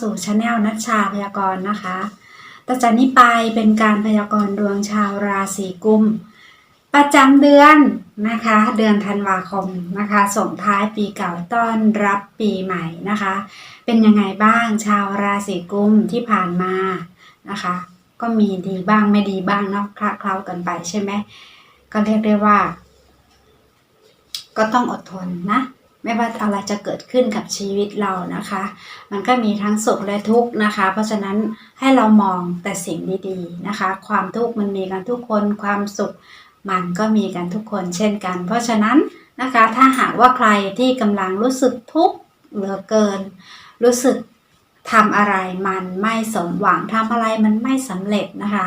สู่ช anel นัชชาพยากรณ์นะคะ ต่อจากนี้ไปเป็นการพยากรณ์ดวงชาวราศีกุม ประจำเดือนนะคะ เดือนธันวาคมนะคะ ส่งท้ายปีเก่าต้อนรับปีใหม่นะคะ เป็นยังไงบ้างชาวราศีกุมที่ผ่านมานะคะ ก็มีดีบ้างไม่ดีบ้างเนาะคละเคล้ากันไปใช่ไหมก็เรียกได้ว่า ก็ต้องอดทนนะ ไม่ว่าอะไรจะเกิดขึ้นกับชีวิตเรานะคะ มันก็มีทั้งสุขและทุกข์นะคะ เพราะฉะนั้นให้เรามองแต่สิ่งดีๆนะคะ ความทุกข์มันมีกันทุกคน ความสุขมันก็มีกันทุกคนเช่นกัน เพราะฉะนั้นนะคะ ถ้าหากว่าใครที่กำลังรู้สึกทุกข์เหลือเกิน รู้สึกทำอะไรมันไม่สมหวังทำอะไรมันไม่สำเร็จนะคะ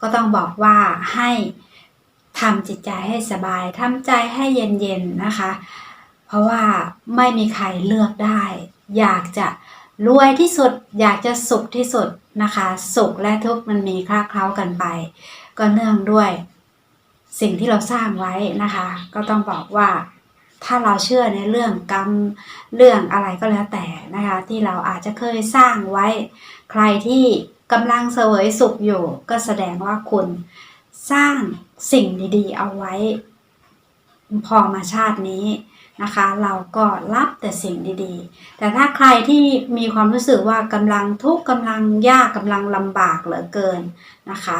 ก็ต้องบอกว่าให้ทำจิตใจให้สบายทำใจให้เย็นๆนะคะ เพราะว่าไม่มีใครเลือกได้ อยากจะรวยที่สุด อยากจะสุขที่สุดนะคะ สุขและทุกข์มันมีคลาเคล้ากันไป ก็เนื่องด้วย สิ่งที่เราสร้างไว้นะคะ ก็ต้องบอกว่าถ้าเราเชื่อในเรื่องกรรมเรื่องอะไรก็แล้วแต่นะคะ ที่เราอาจจะเคยสร้างไว้ ใครที่กำลังเสวยสุขอยู่ ก็แสดงว่าคุณสร้างสิ่งดีๆ เอาไว้ พอมาชาตินี้ นะคะ เราก็รับแต่สิ่งดีๆ แต่ถ้าใครที่มีความรู้สึกว่ากำลังทุกข์กำลังยากกำลังลำบากเหลือเกินนะคะ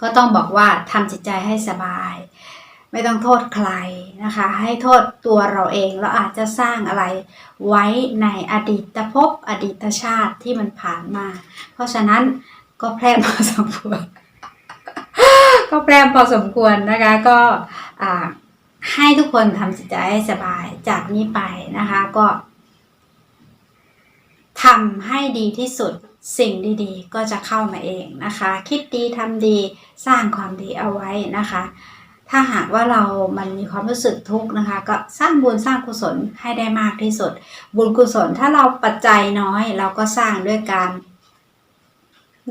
ก็ต้องบอกว่าทำจิตใจให้สบายไม่ต้องโทษใครนะคะ ให้โทษตัวเราเองเราอาจจะสร้างอะไรไว้ในอดีตภพอดีตชาติที่มันผ่านมา เพราะฉะนั้นก็แพร่พอสมควร ก็แพร่พอสมควรนะคะก็อ่า ให้ทุกคนทำจิตใจให้สบายจากนี้ไปนะคะก็ทำให้ดีที่สุดสิ่งดีๆ ก็จะเข้ามาเองนะคะ คิดดีทำดีสร้างความดีเอาไว้นะคะ ถ้าหากว่าเรามันมีความรู้สึกทุกข์นะคะ ก็สร้างบุญสร้างกุศลให้ได้มากที่สุด บุญกุศลถ้าเราปัจจัยน้อย เราก็สร้างด้วยการ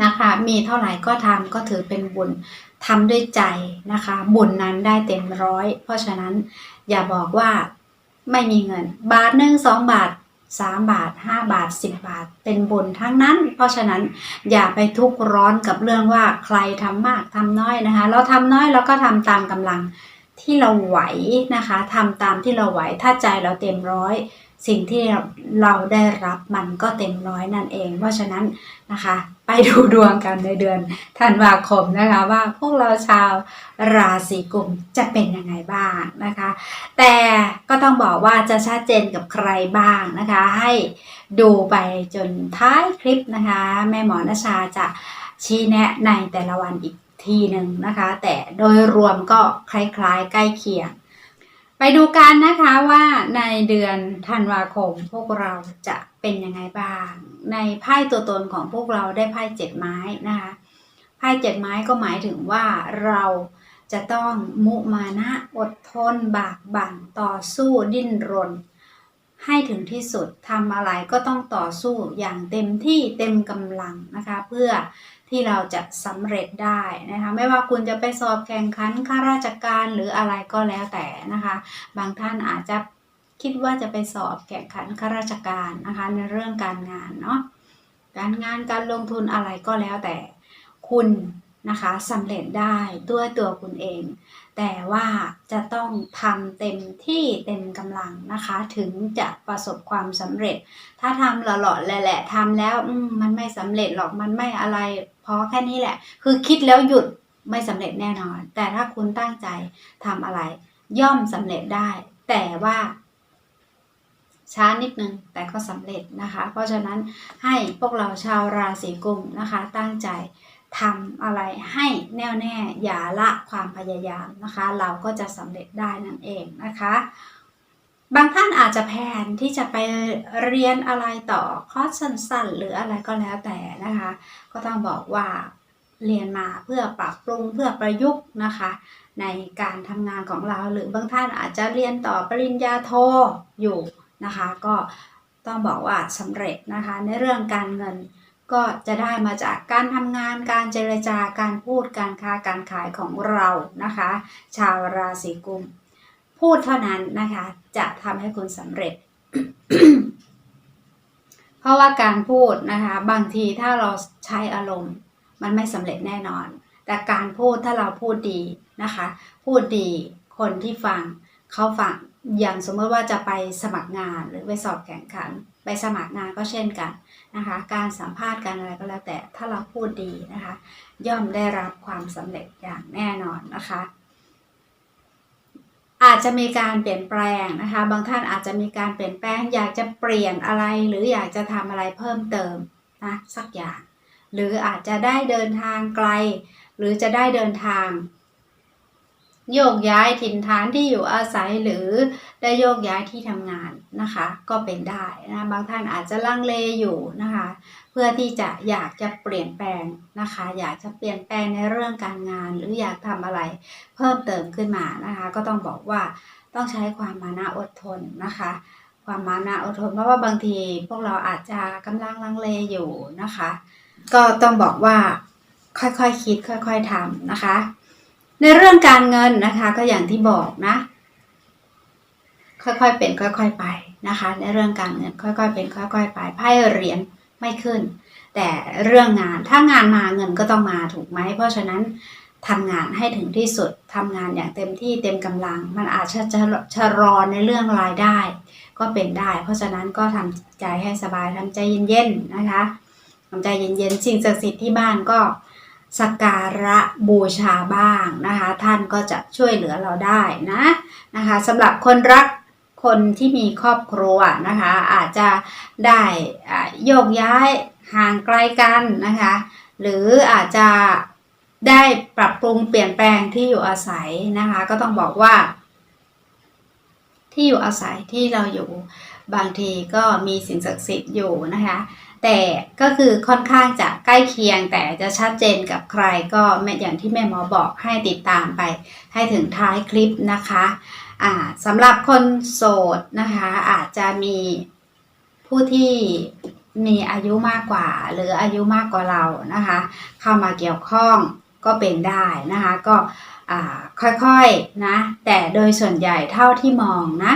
นะคะ มีเท่าไหร่ก็ทำก็ถือเป็นบุญ ทำด้วยใจนะคะบุญนั้นได้เต็มร้อย เพราะฉะนั้นอย่าบอกว่าไม่มีเงิน บาทหนึ่งสองบาทสามบาทห้าบาทสิบบาท เป็นบุญทั้งนั้น เพราะฉะนั้นอย่าไปทุกข์ร้อนกับเรื่องว่าใครทำมากทำน้อยนะคะ เราทำน้อยเราก็ทำตามกำลังที่เราไหวนะคะทำตามที่เราไหวถ้าใจเราเต็มร้อย สิ่งที่เราได้รับมันก็เต็มร้อยนั่นเอง เพราะฉะนั้นนะคะ ไปดูดวงกันในเดือนธันวาคมนะคะว่าพวกเราชาวราศีกุมจะเป็นยังไงบ้างนะคะ แต่ก็ต้องบอกว่าจะชัดเจนกับใครบ้างนะคะ ให้ดูไปจนท้ายคลิปนะคะ แม่หมอนชาจะชี้แนะในแต่ละวันอีกทีหนึ่งนะคะ แต่โดยรวมก็คล้ายๆ ใกล้เคียง ไปดูกันนะคะว่าในเดือนธันวาคมพวกเราจะเป็นยังไงบ้าง ในไพ่ตัวตนของพวกเราได้ไพ่เจ็ดไม้นะคะไพ่เจ็ดไม้ก็หมายถึงว่าเราจะต้องมุมานะอดทน บากบั่นต่อสู้ดิ้นรน ให้ถึงที่สุดทำอะไรก็ต้องต่อสู้อย่างเต็มที่เต็มกำลังนะคะ เพื่อ ที่เราจะสำเร็จได้นะคะ ไม่ว่าคุณจะไปสอบแข่งขันข้าราชการหรืออะไรก็แล้วแต่นะคะ บางท่านอาจจะคิดว่าจะไปสอบแข่งขันข้าราชการนะคะในเรื่องการงานเนาะการงานการลงทุนอะไรก็แล้วแต่คุณนะคะสำเร็จได้ด้วยตัวคุณเอง แต่ว่าจะต้องทำเต็มที่เต็มกำลังนะคะ ถึงจะประสบความสำเร็จ ถ้าทำหล่อๆแหละๆทำแล้วมมันไม่สำเร็จหรอกมันไม่อะไร พอแค่นี้แหละ คือคิดแล้วหยุดไม่สำเร็จแน่นอน แต่ถ้าคุณตั้งใจทำอะไร ย่อมสำเร็จได้ แต่ว่า ช้านิดนึง แต่ก็สำเร็จนะคะ เพราะฉะนั้นให้พวกเราชาวราศีกุมนะคะ ตั้งใจทำอะไรให้แน่วแน่อย่าละความพยายามนะคะ เราก็จะสำเร็จได้นั่นเองนะคะ บางท่านอาจจะแพลนที่จะไปเรียนอะไรต่อคอร์สสั้นๆ หรืออะไรก็แล้วแต่นะคะ ก็ต้องบอกว่าเรียนมาเพื่อปรับปรุงเพื่อประยุกต์นะคะ ในการทำงานของเราหรือบางท่านอาจจะเรียนต่อปริญญาโทอยู่นะคะ ก็ต้องบอกว่าสำเร็จนะคะ ในเรื่องการเงินก็จะได้มาจากการทำงานการเจรจาการพูดการค้าการขายของเรานะคะ ชาวราศีกุม พูดเท่านั้นนะคะ จะทำให้คุณสำเร็จ เพราะว่าการพูดนะคะ บางทีถ้าเราใช้อารมณ์ มันไม่สำเร็จแน่นอน แต่การพูดถ้าเราพูดดีนะคะ พูดดีคนที่ฟังเขาฟังอย่างสมมติว่าจะไปสมัครงานหรือไปสอบแข่งขัน ไปสมัครงานก็เช่นกันนะคะ การสัมภาษณ์การอะไรก็แล้วแต่ถ้าเราพูดดีนะคะ ย่อมได้รับความสำเร็จอย่างแน่นอนนะคะ อาจจะมีการเปลี่ยนแปลงนะคะ บางท่านอาจจะมีการเปลี่ยนแปลง อยากจะเปลี่ยนอะไรหรืออยากจะทำอะไรเพิ่มเติมนะสักอย่าง หรืออาจจะได้เดินทางไกล หรือจะได้เดินทาง โยกย้ายถิ่นฐานที่อยู่อาศัยหรือได้โยกย้ายที่ทำงานนะคะ ก็เป็นได้นะบางท่านอาจจะลังเลอยู่นะคะ เพื่อที่จะอยากจะเปลี่ยนแปลงนะคะ อยากจะเปลี่ยนแปลงในเรื่องการงาน หรืออยากทำอะไรเพิ่มเติมขึ้นมานะคะ ก็ต้องบอกว่าต้องใช้ความมานะอดทนนะคะ ความมานะอดทนเพราะว่าบางทีพวกเราอาจจะกำลังลังเลอยู่นะคะ ก็ต้องบอกว่าค่อยๆคคิดค่อย ๆทำนะคะ ในเรื่องการเงินนะคะก็อย่างที่บอกนะ ค่อยๆเป็นค่อย ๆไปนะคะ ในเรื่องการเงินค่อย ๆ เป็นค่อย ๆ ไปไพ่เหรียญ ไม่ขึ้น แต่เรื่องงานถ้างานมาเงินก็ต้องมาถูกไหม เพราะฉะนั้นทำงานให้ถึงที่สุดทำงานอย่างเต็มที่เต็มกำลัง มันอาจจะชะลอในเรื่องรายได้ ก็เป็นได้ เพราะฉะนั้นก็ทำใจให้สบายทำใจเย็นๆนะคะทำใจเย็นๆสิ่งศักดิ์สิทธิ์ที่บ้านก็สักการะบูชาบ้างนะคะ ท่านก็จะช่วยเหลือเราได้นะนะคะสำหรับคนรัก คนที่มีครอบครัวนะคะ อาจจะได้โยกย้ายห่างไกลกันนะคะ หรืออาจจะได้ปรับปรุงเปลี่ยนแปลงที่อยู่อาศัยนะคะ ก็ต้องบอกว่า ที่อยู่อาศัยที่เราอยู่บางทีก็มีสิ่งศักดิ์สิทธิ์อยู่นะคะ แต่ก็คือค่อนข้างจะใกล้เคียงแต่จะชัดเจนกับใครก็แม่อย่างที่แม่หมอบอกให้ติดตามไป ให้ถึงท้ายคลิปนะคะ อ่าสำหรับคนโสดนะคะ อาจจะมีผู้ที่มีอายุมากกว่า หรืออายุมากกว่าเรานะคะ เข้ามาเกี่ยวข้องก็เป็นได้นะคะ ก็ค่อยๆนะ แต่โดยส่วนใหญ่เท่าที่มองนะ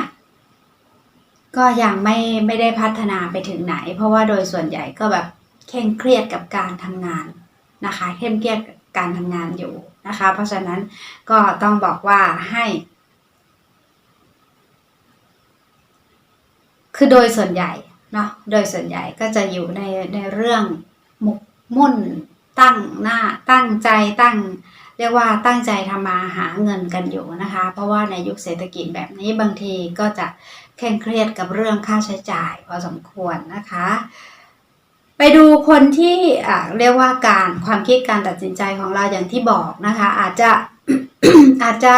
ก็ยังไม่ไม่ได้พัฒนาไปถึงไหน เพราะว่าโดยส่วนใหญ่ก็แบบเคร่งเครียดกับการทำงานนะคะ เข้มเครียดกับการทำงานอยู่นะคะ เพราะฉะนั้นก็ต้องบอกว่าให้ คือโดยส่วนใหญ่เนาะโดยส่วนใหญ่ก็จะอยู่ในในเรื่องหมกมุ่นตั้งหน้าตั้งใจตั้ง เรียกว่าตั้งใจทำมาหาเงินกันอยู่นะคะ เพราะว่าในยุคเศรษฐกิจแบบนี้บางทีก็จะเคร่งเครียดกับเรื่องค่าใช้จ่ายพอสมควรนะคะ ไปดูคนที่เรียกว่าการความคิดการตัดสินใจของเราอย่างที่บอกนะคะ อาจจะอาจจะ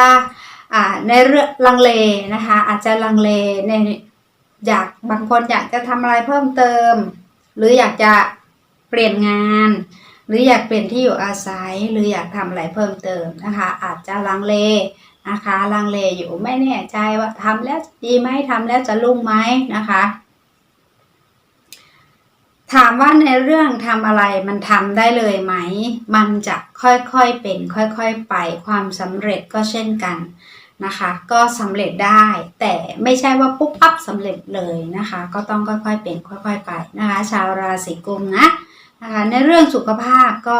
ในเรื่องลังเลนะคะ อาจจะลังเลใน อยากบางคนอยากจะทำอะไรเพิ่มเติม หรืออยากจะเปลี่ยนงาน หรืออยากเปลี่ยนที่อยู่อาศัย หรืออยากทำอะไรเพิ่มเติมนะคะ อาจจะลังเลนะคะลังเลอยู่ไม่แน่ใจว่าทำแล้วดีไหมทำแล้วจะรุ่งไหมนะคะ ถามว่าในเรื่องทำอะไรมันทำได้เลยไหม มันจะค่อยๆเป็น ค่อยๆไปความสำเร็จก็เช่นกัน นะคะ ก็สำเร็จได้ แต่ไม่ใช่ว่าปุ๊บปั๊บสำเร็จเลยนะคะ ก็ต้องค่อยๆเป็นค่อย ๆ ไปนะคะ ชาวราศีกุมนะนะคะในเรื่องสุขภาพก็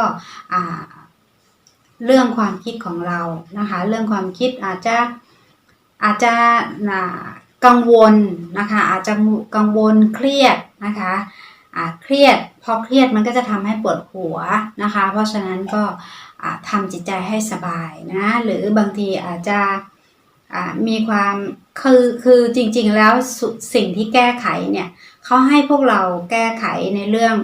เรื่องความคิดของเรานะคะ เรื่องความคิดอาจจะอาจจะกังวลนะคะ อาจจะกังวลเครียดนะคะเครียดพอเครียดมันก็จะทำให้ปวดหัวนะคะ เพราะฉะนั้นก็ทำจิตใจให้สบายนะ หรือบางทีอาจจะ มีความคือคือจริงๆแล้วสิ่งที่แก้ไขเนี่ยเขาให้พวกเราแก้ไขในเรื่อง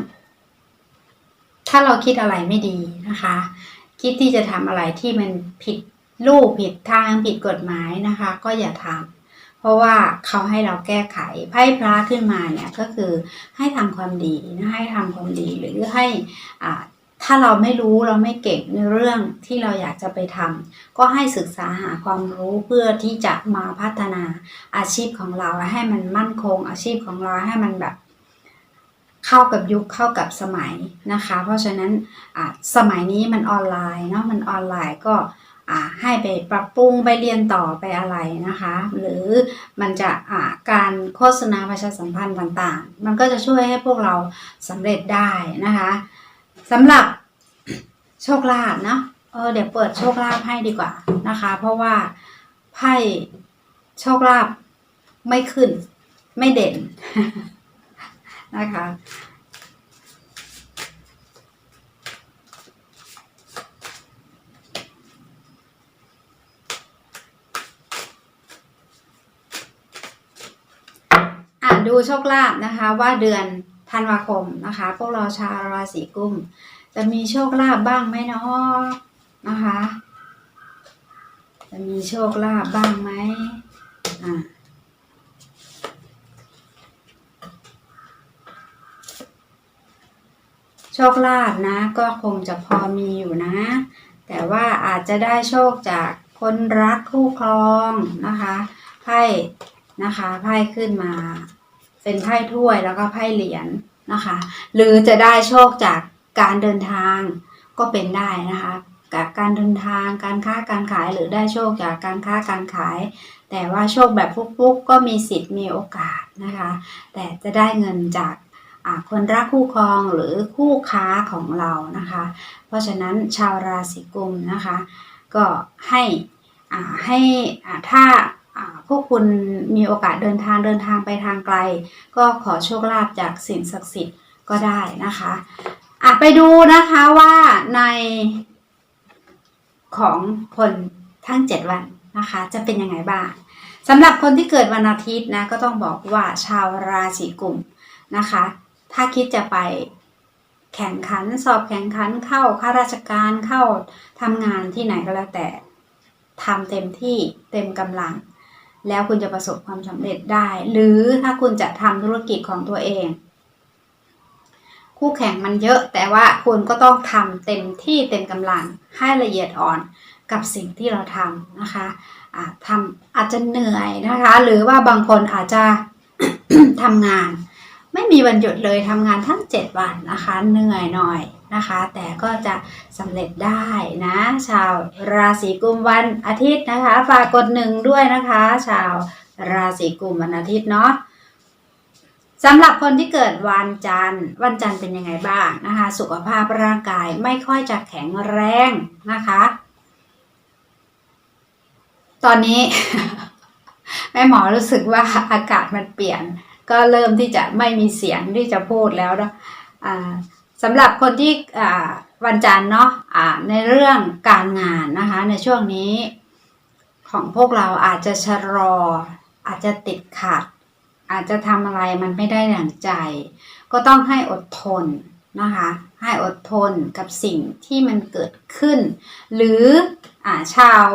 ถ้าเราคิดอะไรไม่ดีนะคะ คิดที่จะทำอะไรที่มันผิดรูปผิดทางผิดกฎหมายนะคะ ก็อย่าทำเพราะว่าเขาให้เราแก้ไขไพ่พระขึ้นมาเนี่ยก็คือให้ทำความดีให้ทำความดีหรือให้อ่า ถ้าเราไม่รู้เราไม่เก่งในเรื่องที่เราอยากจะไปทำก็ให้ศึกษาหาความรู้เพื่อที่จะมาพัฒนาอาชีพของเราให้มันมั่นคง อาชีพของเราให้มันแบบเข้ากับยุคเข้ากับสมัยนะคะ เพราะฉะนั้นสมัยนี้มันออนไลน์เนาะมันออนไลน์ก็อ่าให้ไปปรับปรุงไปเรียนต่อไปอะไรนะคะ หรือมันจะอ่าการโฆษณาประชาสัมพันธ์ต่างๆ มันก็จะช่วยให้พวกเราสำเร็จได้นะคะ สำหรับโชคลาภนะเออเดี๋ยวเปิดโชคลาภให้ดีกว่านะคะ เพราะว่าไพ่โชคลาภไม่ขึ้น ไม่เด่นนะคะอ่านดูโชคลาภนะคะว่าเดือน ธันวาคมนะคะ พวกเราชาวราศีกุม จะมีโชคลาภบ้างไหมเนาะนะคะ จะมีโชคลาภบ้างไหมอ่าโชคลาภนะ ก็คงจะพอมีอยู่นะ แต่ว่าอาจจะได้โชคจากคนรักคู่ครองนะคะไพ่นะคะไพ่ขึ้นมา เป็นไพ่ถ้วยแล้วก็ไพ่เหรียญนะคะ หรือจะได้โชคจากการเดินทางก็เป็นได้นะคะกับการเดินทางการค้าการขายหรือได้โชคจากการค้าการขาย แต่ว่าโชคแบบฟุกๆก็มีสิทธิ์มีโอกาสนะคะ แต่จะได้เงินจากคนรักคู่ครองหรือคู่ค้าของเรานะคะ เพราะฉะนั้นชาวราศีกุมนะคะ ก็ให้ให้ถ้า พวกคุณมีโอกาสเดินทางเดินทางไปทางไกล ก็ขอโชคลาภจากสิ่งศักดิ์สิทธิ์ก็ได้นะคะอะไปดูนะคะว่าในของคนทั้ง 7 วันนะคะ จะเป็นยังไงบ้างสำหรับคนที่เกิดวันอาทิตย์นะก็ต้องบอกว่าชาวราศีกุมนะคะ ถ้าคิดจะไปแข่งขันสอบแข่งขันเข้าข้าราชการเข้าทำงานที่ไหนก็แล้วแต่ทำเต็มที่เต็มกำลัง แล้วคุณจะประสบความสำเร็จได้ หรือถ้าคุณจะทำธุรกิจของตัวเอง คู่แข่งมันเยอะแต่ว่าคุณก็ต้องทำเต็มที่เต็มกำลังให้ละเอียดอ่อนกับสิ่งที่เราทำนะคะทำอาจจะเหนื่อยนะคะ หรือว่าบางคนอาจจะทำงาน ไม่มีวันหยุดเลยทำงานทั้ง 7 วันนะคะ เหนื่อยหน่อยนะคะ แต่ก็จะสำเร็จได้นะ ชาวราศีกุมวันอาทิตย์นะคะ ฝากกดหนึ่งด้วยนะคะ ชาวราศีกุมวันอาทิตย์เนาะสำหรับคนที่เกิดวันจันทร์ วันจันทร์เป็นยังไงบ้างนะคะ สุขภาพร่างกายไม่ค่อยจะแข็งแรงนะคะ ตอนนี้ แม่หมอรู้สึกว่าอากาศมันเปลี่ยน ก็เริ่มที่จะไม่มีเสียงที่จะพูดแล้วนะอ่าสำหรับคนที่อ่าวันจันทร์เนาะอ่าในเรื่องการงานนะคะในช่วงนี้ของพวกเราอาจจะชะลออาจจะติดขัด อาจจะทำอะไรมันไม่ได้อย่งใจ ก็ต้องให้อดทนนะคะให้อดทนกับสิ่งที่มันเกิดขึ้น หรืออ่าชาว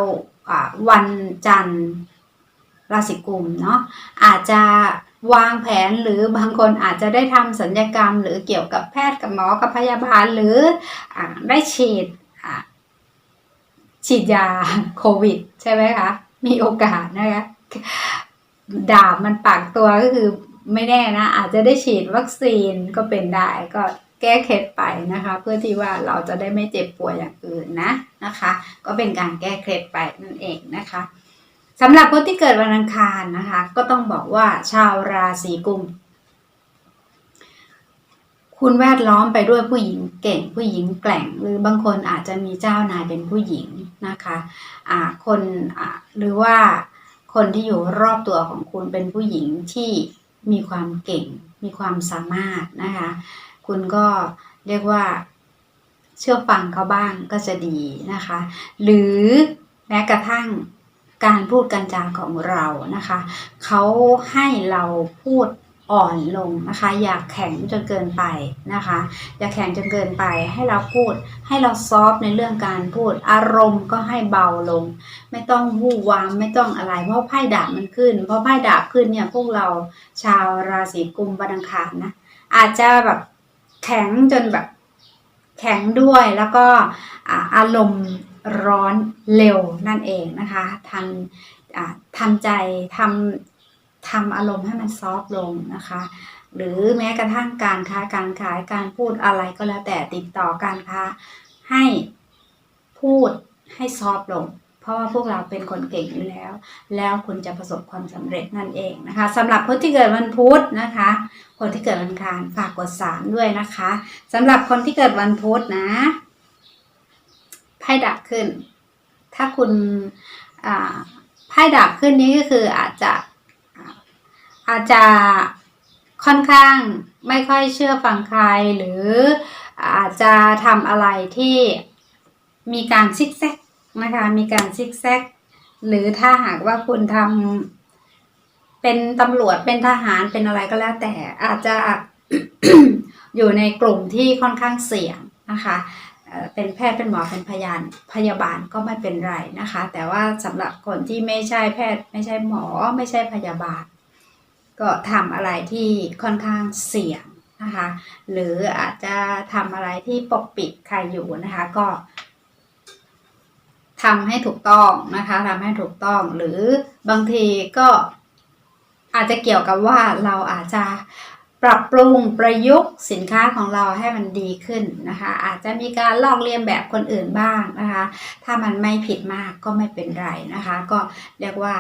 อ่าวันจันทร์ราศีกุมเนาะอาจจะ วางแผนหรือบางคนอาจจะได้ทำสัญญกรรม หรือเกี่ยวกับแพทย์กับหมอกับพยาบาล หรืออได้ฉีดฉีดยาโควิด ใช่ไหมคะ มีโอกาสนะคะดาบมันปากตัวก็คือไม่แน่นะ อาจจะได้ฉีดวัคซีนก็เป็นได้ก็แก้เคล็ดไปนะคะ เพื่อที่ว่าเราจะได้ไม่เจ็บป่วยอย่างอื่นนะนะคะ ก็เป็นการแก้เคล็ดไปนั่นเองนะคะ สำหรับคนที่เกิดวันอังคารนะคะ ก็ต้องบอกว่าชาวราศีกุม คุณแวดล้อมไปด้วยผู้หญิงเก่งผู้หญิงแกร่ง หรือบางคนอาจจะมีเจ้านายเป็นผู้หญิงนะคะอ่าคนหรือว่าคนที่อยู่รอบตัวของคุณเป็นผู้หญิงที่มีความเก่ง มีความสามารถนะคะ คุณก็เรียกว่าเชื่อฟังเขาบ้างก็จะดีนะคะ หรือแม้กระทั่ง การพูดการจาของเรานะคะ เขาให้เราพูดอ่อนลงนะคะ อย่าแข็งจนเกินไปนะคะ อย่าแข็งจนเกินไป ให้เราพูด ให้เราซอฟในเรื่องการพูด อารมณ์ก็ให้เบาลง ไม่ต้องวู่วามไม่ต้องอะไร เพราะไพ่ดาบมันขึ้น เพราะไพ่ดาบขึ้นเนี่ยพวกเราชาวราศีกุมวันังคารนะ อาจจะแบบแข็งจนแบบแข็งด้วยแล้วก็อารมณ์ ร้อนเร็วนั่นเองนะคะทันอ่าทำใจทำทำอารมณ์ให้มันซอฟต์ลงนะคะ หรือแม้กระทั่งการค้าการขายการพูดอะไรก็แล้วแต่ติดต่อการค้าให้พูดให้ซอฟต์ลง เพราะว่าพวกเราเป็นคนเก่งอยู่แล้ว แล้วคุณจะประสบความสำเร็จนั่นเองนะคะสำหรับคนที่เกิดวันพุธนะคะ คนที่เกิดวันคารฝากกดสามด้วยนะคะสำหรับคนที่เกิดวันพุธนะ พ่ดับขึ้น ถ้าคุณไพ่ดับขึ้นนี้ก็คืออาจจะอาจจะค่อนข้างไม่ค่อยเชื่อฟังใครหรืออาจจะทำอะไรที่มีการซิกแซกนะคะมีการซิกแซกหรือถ้าหากว่าคุณทำเป็นตำรวจเป็นทหารเป็นอะไรก็แล้วแต่อาจจะอยู่ในกลุ่มที่ค่อนข้างเสี่ยงนะคะ เป็นแพทย์เป็นหมอเป็นพยานพยาบาลก็ไม่เป็นไรนะคะ แต่ว่าสำหรับคนที่ไม่ใช่แพทย์ไม่ใช่หมอไม่ใช่พยาบาล ก็ทำอะไรที่ค่อนข้างเสี่ยงนะคะ หรืออาจจะทำอะไรที่ปกปิดใครอยู่นะคะก็ทำให้ถูกต้องนะคะทำให้ถูกต้องหรือบางทีก็อาจจะเกี่ยวกับว่าเราอาจจะ ปรับปรุงประยุกต์สินค้าของเราให้มันดีขึ้นนะคะ อาจจะมีการลอกเลียนแบบคนอื่นบ้างนะคะ ถ้ามันไม่ผิดมากก็ไม่เป็นไรนะคะ ก็เรียกว่า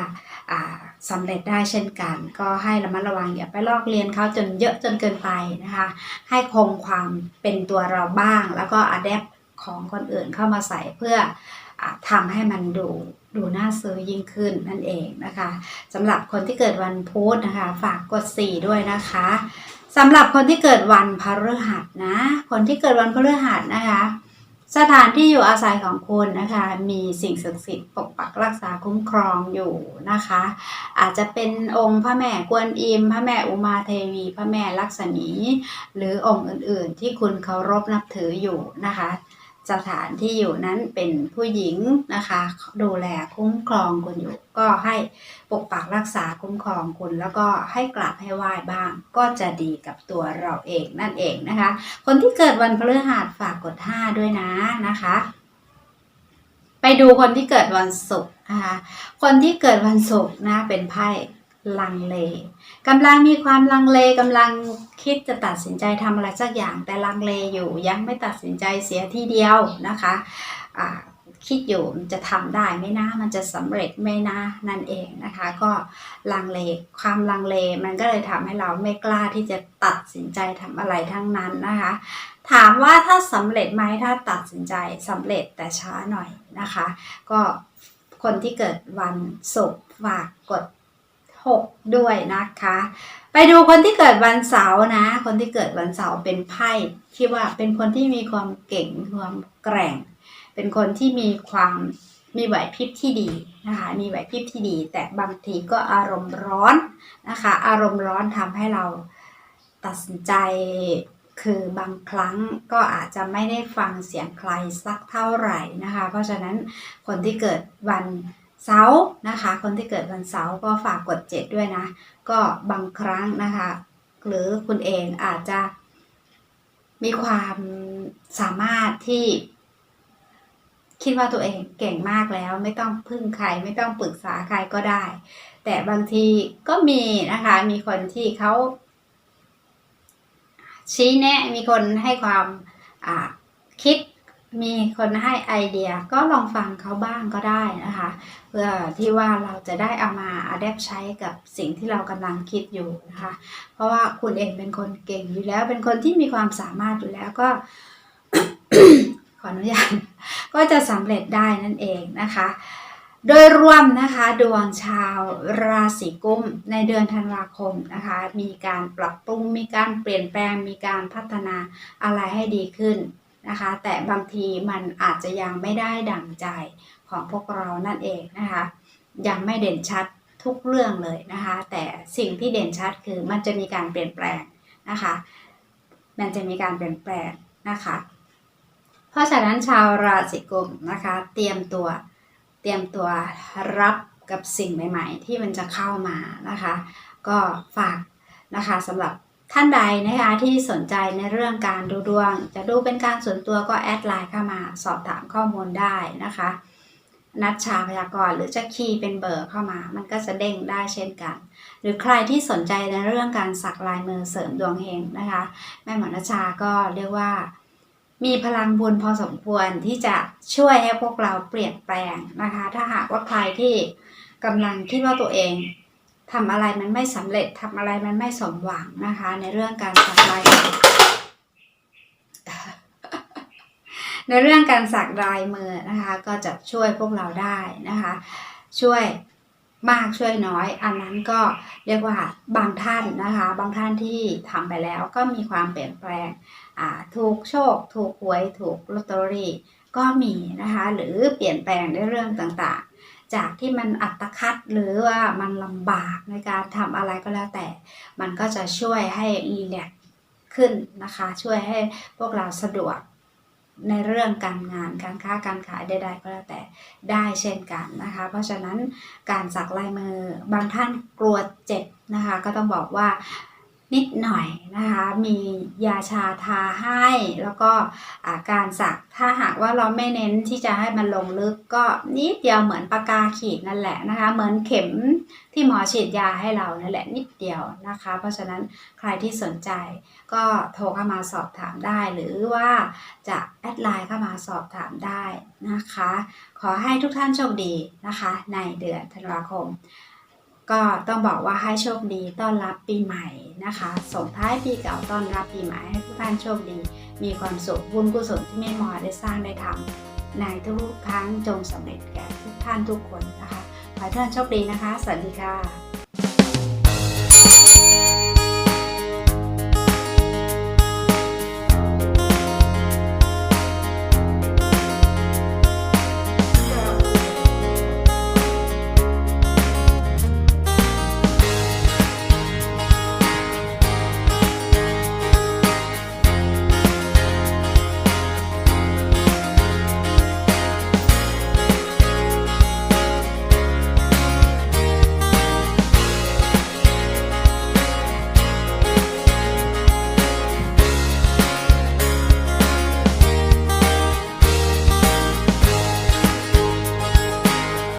สำเร็จได้เช่นกัน ก็ให้ระมัดระวังอย่าไปลอกเรียนเขาจนเยอะจนเกินไปนะคะ ให้คงความเป็นตัวเราบ้าง แล้วก็อัดแอปของคนอื่นเข้ามาใส่เพื่ออทำให้มันดู ดูน่าซื้อยิ่งขึ้นนั่นเองนะคะสำหรับคนที่เกิดวันพุธนะคะ ฝากกด 4 ด้วยนะคะสำหรับคนที่เกิดวันพฤหัสนะ คนที่เกิดวันพฤหัสนะคะ สถานที่อยู่อาศัยของคุณนะคะ มีสิ่งศักดิ์สิทธิ์ปกปักรักษาคุ้มครองอยู่นะคะ อาจจะเป็นองค์พระแม่กวนอิม พระแม่อุมาเทวี พระแม่ลักษมี หรือองค์อื่นๆ ที่คุณเคารพนับถืออยู่นะคะ สถานที่อยู่นั้นเป็นผู้หญิงนะคะ ดูแลคุ้มครองคุณอยู่ ก็ให้ปกปักรักษาคุ้มครองคุณ แล้วก็ให้กราบให้ไหว้บ้าง ก็จะดีกับตัวเราเองนั่นเองนะคะ คนที่เกิดวันพฤหัสฝากกด 5 ด้วยนะนะคะ ไปดูคนที่เกิดวันศุกร์นะคะคนที่เกิดวันศุกร์นะเป็นไพ่ ลังเลกำลังมีความลังเลกำลังคิดจะตัดสินใจทำอะไรสักอย่าง แต่ลังเลอยู่ยังไม่ตัดสินใจเสียทีเดียวนะคะอ่าคิดอยู่มันจะทำได้ไหมนะ มันจะสำเร็จไหมนะนั่นเองนะคะ ก็ลังเลความลังเลมันก็เลยทำให้เราไม่กล้าที่จะตัดสินใจทำอะไรทั้งนั้นนะคะ ถามว่าถ้าสำเร็จไหมถ้าตัดสินใจสำเร็จแต่ช้าหน่อยนะคะ ก็คนที่เกิดวันศุกร์ฝากกด 6 ด้วยนะคะ ไปดูคนที่เกิดวันเสาร์นะ คนที่เกิดวันเสาร์เป็นไพ่ที่ว่าเป็นคนที่มีความเก่งความแกร่ง เป็นคนที่มีความมีไหวพริบที่ดีนะคะ มีไหวพริบที่ดี แต่บางทีก็อารมณ์ร้อนนะคะ อารมณ์ร้อนทำให้เราตัดสินใจคือบางครั้งก็อาจจะไม่ได้ฟังเสียงใครสักเท่าไหร่นะคะ เพราะฉะนั้นคนที่เกิดวัน เสาร์นะคะ คนที่เกิดวันเสาร์ก็ฝากกด 7 ด้วยนะ ก็บางครั้งนะคะ หรือคุณเองอาจจะมีความสามารถที่ คิดว่าตัวเองเก่งมากแล้ว ไม่ต้องพึ่งใคร ไม่ต้องปรึกษาใครก็ได้ แต่บางทีก็มีนะคะ มีคนที่เขาชี้แนะมีคนให้ความคิด มีคนให้ไอเดียก็ลองฟังเขาบ้างก็ได้นะคะ เพื่อที่ว่าเราจะได้เอามาอัดแอปใช้กับสิ่งที่เรากำลังคิดอยู่นะคะ เพราะว่าคุณเองเป็นคนเก่งอยู่แล้ว เป็นคนที่มีความสามารถอยู่แล้วก็ ขออนุญาตก็จะสำเร็จได้นั่นเองนะคะ โดยรวมนะคะดวงชาวราศีกุมในเดือนธันวาคมนะคะ มีการปรับปรุงมีการเปลี่ยนแปลงมีการพัฒนาอะไรให้ดีขึ้น นะคะ แต่บางทีมันอาจจะยังไม่ได้ดั่งใจของพวกเรานั่นเองนะคะ ยังไม่เด่นชัดทุกเรื่องเลยนะคะ แต่สิ่งที่เด่นชัดคือมันจะมีการเปลี่ยนแปลงนะคะ มันจะมีการเปลี่ยนแปลงนะคะ เพราะฉะนั้นชาวราศีกุมนะคะ เตรียมตัวเตรียมตัวรับกับสิ่งใหม่ ๆ ที่มันจะเข้ามานะคะ ก็ฝากนะคะสำหรับ ท่านใดนะคะที่สนใจในเรื่องการดูดวง จะดูเป็นการส่วนตัวก็แอดไลน์เข้ามาสอบถามข้อมูลได้นะคะ นัดชาพยากรณ์หรือจะคีย์เป็นเบอร์เข้ามา มันก็จะเด้งได้เช่นกัน หรือใครที่สนใจในเรื่องการสักลายมือเสริมดวงเฮงนะคะ แม่หมอนัชชาก็เรียกว่า มีพลังบุญพอสมควรที่จะช่วยให้พวกเราเปลี่ยนแปลงนะคะ ถ้าหากว่าใครที่กำลังคิดว่าตัวเอง ทำอะไรมันไม่สำเร็จทำอะไรมันไม่สมหวังนะคะ ในเรื่องการสักลายในเรื่องการสักลายมือนะคะ ก็จะช่วยพวกเราได้นะคะ ช่วยมากช่วยน้อย อันนั้นก็เรียกว่าบางท่านนะคะ บางท่านที่ทำไปแล้วก็มีความเปลี่ยนแปลงถูกโชค ถูกหวย ถูกลอตเตอรี่ก็มีนะคะ หรือเปลี่ยนแปลงในเรื่องต่าง จากที่มันอัตคัดหรือว่ามันลำบากในการทำอะไรก็แล้วแต่ มันก็จะช่วยให้รีแลกขึ้นนะคะ ช่วยให้พวกเราสะดวกในเรื่องการงานการค้าการขายใดๆก็แล้วแต่ได้เช่นกันนะคะ เพราะฉะนั้นการสักลายมือบางท่านกลัวเจ็บนะคะ ก็ต้องบอกว่า นิดหน่อยนะคะ มียาชาทาให้แล้วก็าการสักถ้าหากว่าเราไม่เน้นที่จะให้มันลงลึกก็นิดเดียวเหมือนปากกาขีดนั่นแหละนะคะ เหมือนเข็มที่หมอฉีดยาให้เรานั่นแหละนิดเดียวนะคะ เพราะฉะนั้นใครที่สนใจก็โทรเข้ามาสอบถามได้ หรือว่าจะแอดไลน์เข้ามาสอบถามได้นะคะ ขอให้ทุกท่านโชคดีนะคะ ในเดือนธันวาคม ก็ต้องบอกว่าให้โชคดีต้อนรับปีใหม่นะคะ ส่งท้ายปีเก่าต้อนรับปีใหม่ให้ทุกท่านโชคดี มีความสุขบุญกุศลที่แม่มอได้สร้างได้ทำในทุกครั้งจงสำเร็จแก่ทุกท่านทุกคนนะคะขอให้ท่านโชคดีนะคะ สวัสดีค่ะ